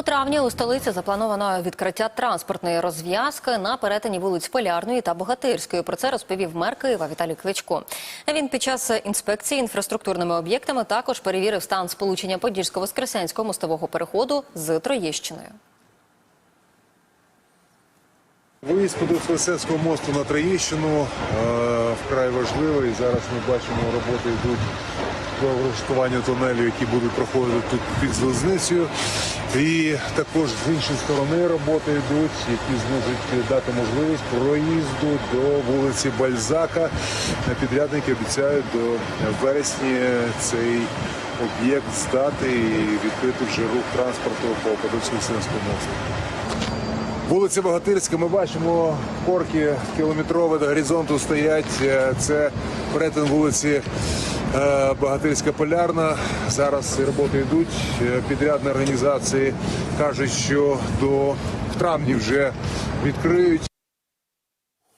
У травні у столиці заплановано відкриття транспортної розв'язки на перетині вулиць Полярної та Богатирської. Про це розповів мер Києва Віталій Кличко. Він під час інспекції інфраструктурними об'єктами також перевірив стан сполучення Подільсько-Воскресенського мостового переходу з Троєщиною. Виїзд Подільсько-Воскресенського мосту на Троєщину е, вкрай важливий. Зараз ми бачимо, роботи йдуть по влаштуванню тунелю, які будуть проходити тут під залізницею. І також з іншої сторони роботи йдуть, які зможуть дати можливість проїзду до вулиці Бальзака. Підрядники обіцяють до вересні цей об'єкт здати і відкрити вже рух транспорту по Подільсько-Воскресенському мосту. Вулиця Богатирська, ми бачимо корки кілометрові до горизонту стоять. Це перетин вулиці е, Богатирська Полярна. Зараз роботи йдуть. Е, Підрядні організації кажуть, що до в травні вже відкриють.